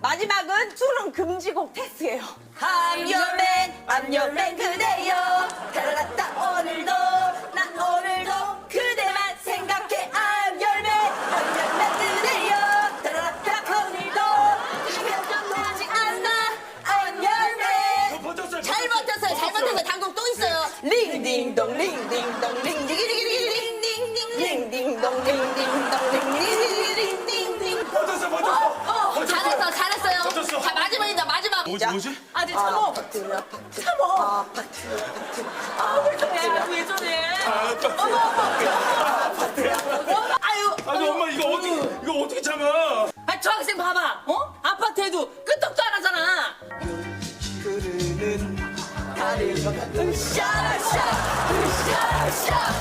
마지막은 수능 금지곡 테스트예요. I'm your man, I'm your man 그대여. 따라갔다 오늘도 난 오늘도 그대만 생각해. I'm your man, I'm your man 그대여. 따라갔다 오늘도 변함하지 않아. I'm your man. 버텼어요. 잘 버텼어요. 잘 버텼어요. 단곡 또 있어요. 링딩동 링딩동 링디기리기리링딩딩 링딩동 링딩동 링디기리링딩딩 뭐지, 뭐지? 아들 참어. 아파트, 아파트. 참어. 아파트, 아파트. 아, 불쌍해. 그 예전에. 어머, 어머. 아유. 아니 엄마 이거 어디 이거 어떻게 참아? 아, 저 학생 봐봐. 어? 아파트에도 끄떡도 안 하잖아. 흐르는 다리가 샤샤 샤샤